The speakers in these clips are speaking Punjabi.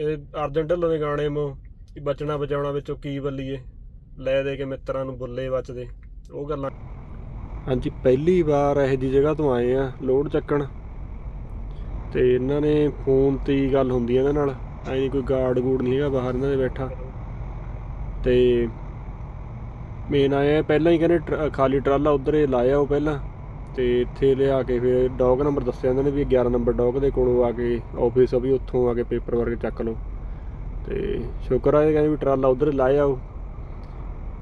ਇਹ ਅਰਜਨ ਢਿੱਲੋਂ ਦੇ ਗਾਣੇ ਮੋ ਵੀ ਬਚਣਾ ਬਚਾਉਣਾ ਵਿੱਚੋਂ ਕੀ ਬੱਲੀਏ? ਲੈ ਦੇ ਕੇ ਮਿੱਤਰਾਂ ਨੂੰ ਬੁੱਲੇ ਬਚਦੇ ਉਹ ਗੱਲਾਂ ਹਾਂਜੀ, ਪਹਿਲੀ ਵਾਰ ਇਹੋ ਜੀ ਜਗ੍ਹਾ ਤੋਂ ਆਏ ਆ, ਲੋਡ ਚੱਕਣ। ਤੇ ਇਹਨਾਂ ਨੇ ਫੋਨ ਤੇ ਹੀ ਗੱਲ ਹੁੰਦੀ ਹੈ ਇਹਨਾਂ ਨਾਲ। ਐ ਨਹੀਂ ਕੋਈ ਗਾਰਡ ਗੂੜ ਨਹੀਂ ਹੈਗਾ, ਬਾਹਰ ਇਹਨਾਂ ਦੇ ਬੈਠਾ। ਤੇ ਮੇਨ ਆਇਆ, ਪਹਿਲਾਂ ਹੀ ਕਹਿੰਦੇ ਟਰ- ਖਾਲੀ ਟਰਾਲਾ ਉਧਰ ਲਾਇਆ ਉਹ ਪਹਿਲਾਂ। ਤੇ ਇੱਥੇ ਲਿਆ ਕੇ ਫਿਰ ਡੌਗ ਨੰਬਰ ਦੱਸਿਆ ਇਹਨਾਂ ਨੇ ਵੀ 11 ਨੰਬਰ ਡੌਗ ਦੇ ਕੋਲੋਂ ਆ ਕੇ ਆਫਿਸ ਆ ਵੀ ਉੱਥੋਂ ਆ ਕੇ ਪੇਪਰ ਵਰਕ ਚੱਕ ਲਓ। ਤੇ ਸ਼ੁਕਰ ਆ ਇਹ ਕਹਿੰਦੇ ਵੀ ਟਰਾਲਾ ਉਧਰ ਲਾਏ ਆਓ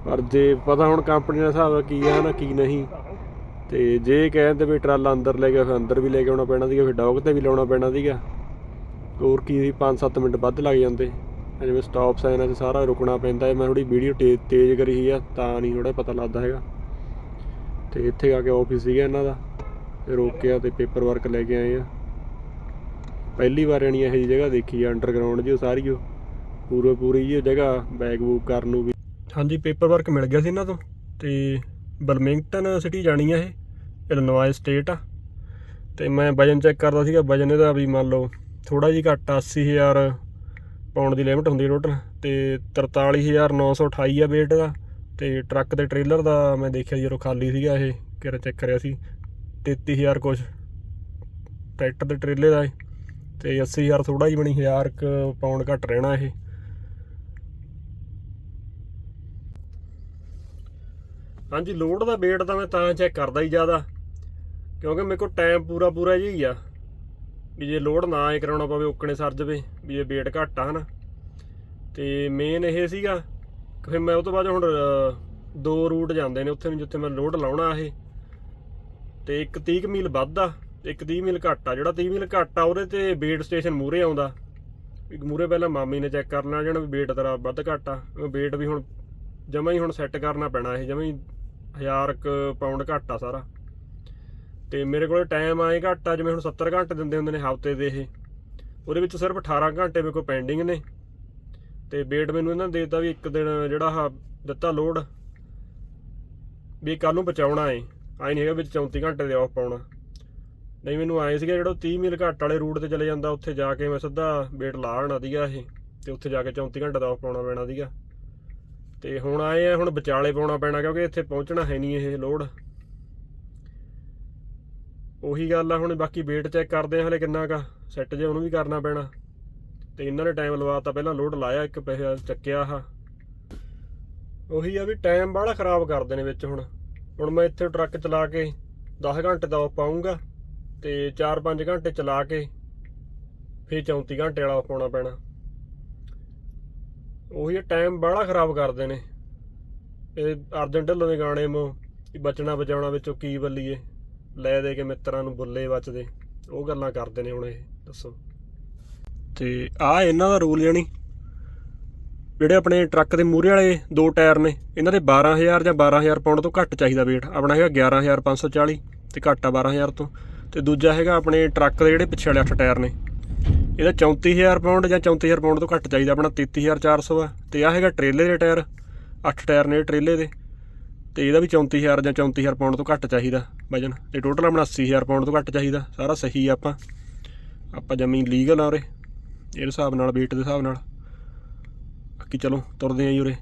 ਪਰ ਜੇ ਪਤਾ ਹੁਣ ਕੰਪਨੀ ਦਾ ਹਿਸਾਬ ਕੀ ਆ ਨਾ, ਕੀ ਨਹੀਂ। ਤੇ ਜੇ ਕਹਿੰਦੇ ਵੀ ਟਰਾਲਾ ਅੰਦਰ ਲੈ ਗਿਆ, ਫਿਰ ਅੰਦਰ ਵੀ ਲੈ ਕੇ ਆਉਣਾ ਪੈਣਾ ਸੀਗਾ, ਫਿਰ ਡੌਗ ਤੇ ਵੀ ਲਾਉਣਾ ਪੈਣਾ ਸੀਗਾ। ਹੋਰ ਕੀ ਸੀ 5-7 ਮਿੰਟ ਵੱਧ ਲੱਗ ਜਾਂਦੇ। ਜਿਵੇਂ ਸਟਾਪ ਸਾਈਨਾਂ 'ਚ ਸਾਰਾ ਰੁਕਣਾ ਪੈਂਦਾ। ਹੈ ਮੈਂ ਥੋੜੀ ਵੀਡੀਓ ਤੇਜ਼ ਕਰੀ ਆ, ਤਾਂ ਨਹੀਂ ਥੋੜਾ ਪਤਾ ਲੱਗਦਾ ਹੈਗਾ। ਤੇ ਇੱਥੇ ਆ ਕੇ ਆਫਿਸ ਸੀਗਾ ਇਹਨਾਂ ਦਾ ਤੇ ਰੋਕਿਆ ਤੇ ਪੇਪਰ ਵਰਕ ਲੈ ਕੇ ਆਏ ਆ। ਪਹਿਲੀ ਵਾਰ ਆਣੀ ਇਹੋ ਜਿਹੀ ਜਗ੍ਹਾ ਦੇਖੀ ਆ ਅੰਡਰਗਰਾਉਂਡ ਜੀ ਉਹ ਸਾਰੀ ਉਹ। ਪੂਰੇ ਪੂਰੀ ਜੀ ਜਗ੍ਹਾ ਬੈਗ ਬੂਕ ਕਰਨ ਨੂੰ ਵੀ। ਹਾਂਜੀ ਪੇਪਰ ਵਰਕ ਮਿਲ ਗਿਆ ਸੀ ਇਹਨਾਂ ਤੋਂ ਤੇ ਬਰਮਿੰਗਟਨ ਸਿਟੀ ਜਾਣੀ ਆ ਇਹ ਇਲਨੋਇਸ ਸਟੇਟ ਆ। ਤੇ ਮੈਂ ਵਜਨ ਚੈੱਕ ਕਰਦਾ ਸੀਗਾ ਵਜਨ ਇਹਦਾ ਵੀ ਮੰਨ ਲਓ ਥੋੜਾ ਜਿਹਾ ਘੱਟ ਆ, 80000 ਪਾਉਣ ਦੀ ਲਿਮਟ ਹੁੰਦੀ ਟੋਟਲ ਤੇ 43928 ਆ weight ਦਾ। ਤੇ ਟਰੱਕ ਤੇ ਟ੍ਰੇਲਰ ਦਾ ਮੈਂ ਦੇਖਿਆ ਜਦੋਂ ਖਾਲੀ ਸੀਗਾ ਇਹ, ਕਿਹੜਾ ਚੈੱਕ ਕਰਿਆ ਸੀ 33000 ਕੁਛ। ਟਰੈਕਟਰ ਦੇ ਟ੍ਰੇਲੇ ਦਾ ਇਹ, ਤੇ 80000 ਥੋੜਾ ਜਿਹਾ ਬਣੀ 1000 ਕ ਪਾਉਂਡ ਘੱਟ ਰਹਿਣਾ ਇਹ। ਹਾਂਜੀ, ਲੋਡ ਦਾ weight ਤਾਂ ਮੈਂ ਤਾਂ ਚੈੱਕ ਕਰਦਾ ਹੀ ਜ਼ਿਆਦਾ, ਕਿਉਂਕਿ ਮੇਰੇ ਕੋਲ ਟਾਈਮ ਪੂਰਾ ਪੂਰਾ ਜਿਹਾ ਹੀ ਆ, ਵੀ ਜੇ ਲੋਡ ਨਾ ਕਰਾਉਣਾ ਪਵੇ ਓਕਣੇ ਸਰ ਜਵੇ, ਵੀ ਇਹ weight ਘੱਟ ਆ ਹਨਾ। ਤੇ ਮੇਨ ਇਹ ਸੀਗਾ ਫਿਰ ਮੈਂ ਉਹ ਤੋਂ ਬਾਅਦ ਹੁਣ ਦੋ ਰੂਟ ਜਾਂਦੇ ਨੇ ਉੱਥੇ ਨੂੰ ਜਿੱਥੇ ਮੈਂ ਲੋਡ ਲਾਉਣਾ ਇਹ। ਤੇ ਇੱਕ 30 ਕੁ ਮੀਲ ਵੱਧ ਆ, ਤੇ ਇੱਕ 30 ਮੀਲ ਘੱਟ ਆ। ਜਿਹੜਾ 30 ਮੀਲ ਘੱਟ ਆ, ਉਹਦੇ ਤੇ weight ਸਟੇਸ਼ਨ ਮੂਰੇ ਆਉਂਦਾ। ਮੂਰੇ ਪਹਿਲਾਂ ਮਾਮੀ ਨੇ ਚੈੱਕ ਕਰਨਾ, ਜਿਹੜਾ ਵੀ ਵੇਟ ਤੇਰਾ ਵੱਧ ਘੱਟ ਆ ਵੇਟ ਵੀ ਹੁਣ ਜਮਾ ਹੀ ਹੁਣ ਸੈੱਟ ਕਰਨਾ ਪੈਣਾ ਇਹ, ਜਮਾ ਹੀ 1000 ਕ ਪਾਉਂਡ ਘੱਟ ਆ ਸਾਰਾ। ਤੇ ਮੇਰੇ ਕੋਲ ਟਾਈਮ ਆਏ ਘੱਟ ਆ, ਜਿਵੇਂ ਹੁਣ 70 ਘੰਟੇ ਦਿੰਦੇ ਹੁੰਦੇ ਨੇ ਹਫ਼ਤੇ ਦੇ ਇਹ। ਉਹਦੇ ਵਿੱਚ ਸਿਰਫ 18 ਘੰਟੇ ਮੇਰੇ ਕੋਲ ਪੈਂਡਿੰਗ ਨੇ। ਤੇ ਵੇਟ ਮੈਨੂੰ ਇਹਨਾਂ ਨੇ ਦੇਤਾ ਵੀ ਇੱਕ ਦਿਨ ਜਿਹੜਾ ਆਹ ਦਿੱਤਾ ਲੋਡ ਵੀ ਕੱਲ ਨੂੰ ਬਚਾਉਣਾ ਏ। ਆਈ ਨਹੀਂ ਹੈਗਾ ਵਿੱਚ 34 ਘੰਟੇ ਦੇ ਆਫ ਪਾਉਣਾ। ਨਹੀਂ, ਮੈਨੂੰ ਆਏ ਸੀਗਾ ਜਿਹੜਾ ਉਹ 30 ਮੀਲ ਘੱਟ ਵਾਲੇ ਰੂਟ ਤੇ ਚਲੇ ਜਾਂਦਾ, ਉੱਥੇ ਜਾ ਕੇ ਮੈਂ ਸਿੱਧਾ ਵੇਟ ਲਾ ਆਣਾ ਸੀਗਾ ਇਹ, ਤੇ ਉੱਥੇ ਜਾ ਕੇ 34 ਘੰਟੇ ਦਾ ਆਫ ਪਾਉਣਾ ਪੈਣਾ ਸੀਗਾ। ਤੇ ਹੁਣ ਆਏ ਆ, ਹੁਣ ਵਿਚਾਲੇ ਪਾਉਣਾ ਪੈਣਾ, ਕਿਉਂਕਿ ਇੱਥੇ ਪਹੁੰਚਣਾ ਹੈ ਨਹੀਂ ਇਹ ਲੋਡ ਉਹੀ ਗੱਲ ਆ, ਹੁਣ ਬਾਕੀ ਵੇਟ ਚੈੱਕ ਕਰਦੇ ਆ, ਹਲੇ ਕਿੰਨਾ ਕਾ ਸੈੱਟ ਜੇ ਉਹਨੂੰ ਵੀ ਕਰਨਾ ਪੈਣਾ। ਤੇ ਇਹਨਾਂ ਨੇ ਟਾਈਮ ਲਵਾਤਾ ਪਹਿਲਾਂ ਲੋਡ ਲਾਇਆ, ਇੱਕ ਪੈਸਾ ਚੱਕਿਆ ਆਹ। ਉਹੀ ਆ ਵੀ ਟਾਈਮ ਬਾਹਲਾ ਖਰਾਬ ਕਰਦੇ ਨੇ ਵਿੱਚ ਹੁਣ। ਹੁਣ ਮੈਂ ਇੱਥੇ ਟਰੱਕ ਚਲਾ ਕੇ 10 ਘੰਟੇ ਦਾ ਆਫ ਪਾਉਂਗਾ ਤੇ 4-5 ਘੰਟੇ ਚਲਾ ਕੇ ਫਿਰ 34 ਘੰਟੇ ਵਾਲਾ ਆਫ ਪਾਉਣਾ ਪੈਣਾ। ਉਹੀ ਟਾਈਮ ਬਾਹਲਾ ਖਰਾਬ ਕਰਦੇ ਨੇ। ਇਹ ਅਰਜਨ ਢਿੱਲੋਂ ਦੇ ਗਾਣੇ ਮੋ, ਵੀ ਬਚਣਾ ਬਚਾਉਣਾ ਵਿੱਚੋਂ ਕੀ ਬੱਲੀਏ? ਲੈ ਦੇ ਕੇ ਮਿੱਤਰਾਂ ਨੂੰ ਬੁੱਲੇ ਬਚਦੇ ਉਹ ਗੱਲਾਂ ਕਰਦੇ ਨੇ ਹੁਣ ਇਹ, ਦੱਸੋ। ਤੇ ਆ ਇਹਨਾਂ ਦਾ ਰੂਲ ਜਾਨੀ ਜਿਹੜੇ ਆਪਣੇ ਟਰੱਕ ਦੇ ਮੂਹਰੇ ਵਾਲੇ ਦੋ ਟਾਇਰ ਨੇ, ਇਹਨਾਂ ਦੇ 12000 ਜਾਂ 12000 ਪਾਉਂਡ ਤੋਂ ਘੱਟ ਚਾਹੀਦਾ weight, ਆਪਣਾ ਹੈਗਾ 11540 ਤੇ ਘੱਟ ਆ 12000 ਤੋਂ। ਤੇ ਦੂਜਾ ਹੈਗਾ ਆਪਣੇ ਟਰੱਕ ਦੇ ਜਿਹੜੇ ਪਿੱਛੇ ਵਾਲੇ 8 ਟਾਇਰ ਨੇ, ਇਹਦਾ 34000 ਪਾਉਂਡ ਜਾਂ 34000 ਪਾਉਂਡ ਤੋਂ ਘੱਟ ਚਾਹੀਦਾ, ਆਪਣਾ 33400 ਆ। ਤੇ ਆ ਹੈਗਾ ਟ੍ਰੇਲੇ ਦੇ ਟਾਇਰ 8 ਟਾਇਰ ਨੇ ਟ੍ਰੇਲੇ ਦੇ। ਤੇ ਇਹਦਾ ਵੀ 34000 ਜਾਂ 34000 ਪਾਉਂਡ ਤੋਂ ਘੱਟ ਚਾਹੀਦਾ ਵਜਨ, ਤੇ ਟੋਟਲ ਆਪਣਾ 80000 ਪਾਉਂਡ ਤੋਂ ਘੱਟ ਚਾਹੀਦਾ, ਸਾਰਾ ਸਹੀ ਆ ਆਪਾਂ। ਆਪਾਂ ਜਮੀ ਲੀਗਲ ਆ ਉਰੇ। ਇਹਦੇ ਹਿਸਾਬ ਨਾਲ, weight ਦੇ ਹਿਸਾਬ ਨਾਲ। ਬਾਕੀ ਚਲੋ, ਤੁਰਦੇ ਆਂ ਜੀ ਉਰੇ।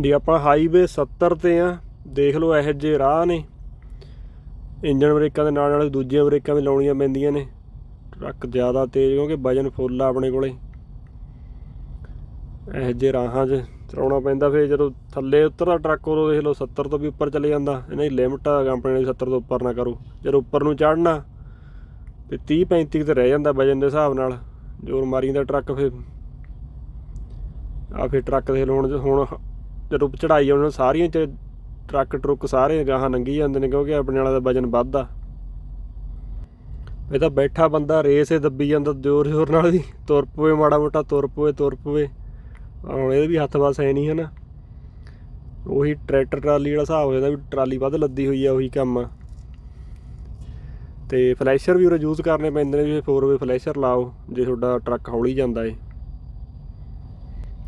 ਜੀ ਆਪਾਂ ਹਾਈਵੇ 70 ਤੇ ਆ। ਦੇਖ ਲਓ ਇਹੋ ਜਿਹੇ ਰਾਹ ਨੇ। ਇੰਜਨ ਬ੍ਰੇਕਾਂ ਦੇ ਨਾਲ ਨਾਲ ਦੂਜੀਆਂ ਬ੍ਰੇਕਾਂ ਵੀ ਲਾਉਣੀਆਂ ਪੈਂਦੀਆਂ ਨੇ। ਟਰੱਕ ਜ਼ਿਆਦਾ ਤੇਜ਼, ਕਿਉਂਕਿ ਵਜਨ ਫੁੱਲ ਆ ਆਪਣੇ ਕੋਲੇ। ਇਹੋ ਜਿਹੇ ਰਾਹਾਂ 'ਚ ਚਲਾਉਣਾ ਪੈਂਦਾ, ਫਿਰ ਜਦੋਂ ਥੱਲੇ ਉਤਰਦਾ ਟਰੱਕ, ਉਦੋਂ ਦੇਖ ਲਓ 70 ਤੋਂ ਵੀ ਉੱਪਰ ਚਲੇ ਜਾਂਦਾ। ਇਹਨਾਂ ਦੀ ਲਿਮਟ ਆ ਕੰਪਨੀ ਦੀ 70 ਤੋਂ ਉੱਪਰ ਨਾ ਕਰੋ। ਜਦੋਂ ਉੱਪਰ ਨੂੰ ਚੜਨਾ ਤੇ 30 35 ਤੇ ਰਹਿ ਜਾਂਦਾ ਵਜਨ ਦੇ ਹਿਸਾਬ ਨਾਲ, ਜੋਰ ਮਾਰੀ ਦਾ ਟਰੱਕ ਫਿਰ। ਆ ਫਿਰ ਟਰੱਕ ਦੇ ਹੁਣ ਹੁਣ ਜਦੋਂ ਚੜਾਈ ਉਹਨਾਂ ਸਾਰੀਆਂ ਚ ਟਰੱਕ ਟਰੁੱਕ ਸਾਰੇ ਗਾਹਾਂ ਲੰਘੀ ਜਾਂਦੇ ਨੇ, ਕਿਉਂਕਿ ਆਪਣੇ ਵਾਲਾ ਦਾ ਵਜਨ ਵੱਧਦਾ। ਇਹ ਤਾਂ ਬੈਠਾ ਬੰਦਾ ਰੇਸ ਹੀ ਦੱਬੀ ਜਾਂਦਾ, ਜ਼ੋਰ ਜ਼ੋਰ ਨਾਲ ਵੀ, ਤੁਰ ਪਵੇ, ਮਾੜਾ ਮੋਟਾ ਤੁਰ ਪਵੇ ਤੁਰ ਪਵੇ। ਹੁਣ ਇਹਦੇ ਵੀ ਹੱਥ ਵਸ ਹੈ ਨਹੀਂ ਹਨਾ। ਉਹੀ ਟਰੈਕਟਰ ਟਰਾਲੀ ਵਾਲਾ ਹਿਸਾਬ ਹੋ ਜਾਂਦਾ ਵੀ ਟਰਾਲੀ ਵੱਧ ਲੱਦੀ ਹੋਈ ਆ, ਉਹੀ ਕੰਮ। ਆ ਤੇ ਫਲੈਸ਼ਰ ਵੀ ਉਹ ਯੂਜ਼ ਕਰਨੇ ਪੈਂਦੇ ਨੇ ਵੀ 4ਵੇ ਫਲੈਸ਼ਰ ਲਾਓ, ਜੇ ਤੁਹਾਡਾ ਟਰੱਕ ਹੌਲੀ ਜਾਂਦਾ ਏ।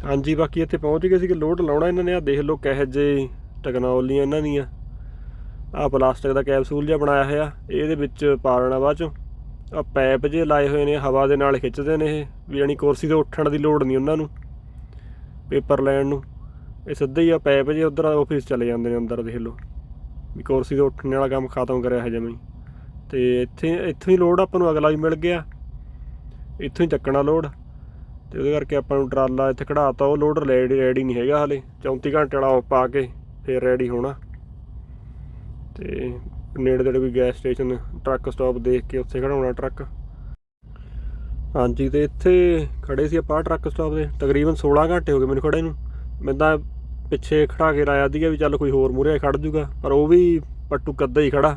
ਹਾਂਜੀ, ਬਾਕੀ ਇੱਥੇ ਪਹੁੰਚ ਗਏ ਸੀ ਕਿ ਲੋਡ ਲਾਉਣਾ ਇਹਨਾਂ ਨੇ। ਆ ਦੇਖ ਲਓ ਕਿਹੋ ਜੇ ਟੈਕਨੋਲੋਜੀਆਂ ਇਹਨਾਂ ਦੀਆਂ। ਆ ਪਲਾਸਟਿਕ ਦਾ ਕੈਪਸੂਲ ਜਿਹਾ ਬਣਾਇਆ ਹੋਇਆ। ਇਹਦੇ ਵਿੱਚ ਪਾ ਲੈਣਾ ਬਾਅਦ ਚੋਂ। ਆ ਪੈਪ ਜੇ ਲਾਏ ਹੋਏ ਨੇ, ਹਵਾ ਦੇ ਨਾਲ ਖਿੱਚਦੇ ਨੇ ਇਹ। ਵੀ ਯਾਨੀ ਕੁਰਸੀ ਤੋਂ ਉੱਠਣ ਦੀ ਲੋੜ ਨਹੀਂ ਉਹਨਾਂ ਨੂੰ, ਪੇਪਰ ਲੈਣ ਨੂੰ। ਇਹ ਸਿੱਧਾ ਹੀ ਆ ਪੈਪ ਜੇ ਉਧਰ ਆਫਿਸ ਚਲੇ ਜਾਂਦੇ ਨੇ ਅੰਦਰ, ਦੇਖ ਲਓ। ਵੀ ਕੁਰਸੀ ਤੋਂ ਉੱਠਣ ਵਾਲਾ ਕੰਮ ਖਤਮ ਕਰਿਆ ਹੈ ਜਮੀ। ਤੇ ਇੱਥੇ ਇੱਥੋਂ ਹੀ ਲੋਡ ਆਪਾਂ ਨੂੰ ਅਗਲਾ ਵੀ ਮਿਲ ਗਿਆ। ਇੱਥੋਂ ਹੀ ਚੱਕਣਾ ਲੋਡ। ਤੇ ਉਹਦੇ ਕਰਕੇ ਆਪਾਂ ਨੂੰ ਟਰਾਲਾ ਇੱਥੇ ਖੜਾਤਾ ਉਹ ਲੋਡ ਰੈਡੀ ਰੈਡੀ ਨਹੀਂ ਹੈਗਾ ਹਲੇ। 34 ਘੰਟੇ ਵਾਲਾ ਉਹ ਪਾ ਕੇ ਫਿਰ ਰੈਡੀ ਹੋਣਾ। ਤੇ ਨੇੜੇ ਤੇੜੇ ਕੋਈ ਗੈਸ ਸਟੇਸ਼ਨ ਟਰੱਕ ਸਟਾਪ ਦੇਖ ਕੇ ਉੱਥੇ ਖੜਾਉਣਾ ਟਰੱਕ ਹਾਂਜੀ, ਤੇ ਇੱਥੇ ਖੜੇ ਸੀ ਆਪਾਂ ਟਰੱਕ ਸਟਾਪ ਦੇ ਤਕਰੀਬਨ 16 ਘੰਟੇ ਹੋ ਗਏ ਮੈਨੂੰ ਖੜੇ ਨੂੰ। ਮੈਂ ਤਾਂ ਪਿੱਛੇ ਖੜਾ ਕੇ ਲਾਇਆ ਸੀਗਾ ਵੀ ਚੱਲ ਕੋਈ ਹੋਰ ਮੂਰੇ ਖੜ ਜੂਗਾ, ਪਰ ਉਹ ਵੀ ਪੱਟੂ ਕੱਦਾ ਹੀ ਖੜਾ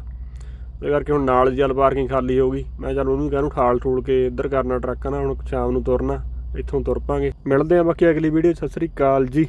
ਇਹ ਕਰਕੇ ਹੁਣ ਨਾਲ ਦੀ ਚੱਲ ਪਾਰਕਿੰਗ ਖਾਲੀ ਹੋ ਗਈ। ਮੈਂ ਚੱਲ ਉਹਨੂੰ ਕਹਿੰਨੂੰ ਠਾਲ ਠੂਲ ਕੇ ਇੱਧਰ ਕਰਨਾ, ਟਰੱਕਾਂ ਨਾਲ ਹੁਣ ਸ਼ਾਮ ਨੂੰ ਤੁਰਨਾ, ਇੱਥੋਂ ਤੁਰ ਪਾਂਗੇ। ਮਿਲਦੇ ਆ ਬਾਕੀ ਅਗਲੀ ਵੀਡੀਓ ਸਤਿ ਸ੍ਰੀ ਅਕਾਲ ਜੀ।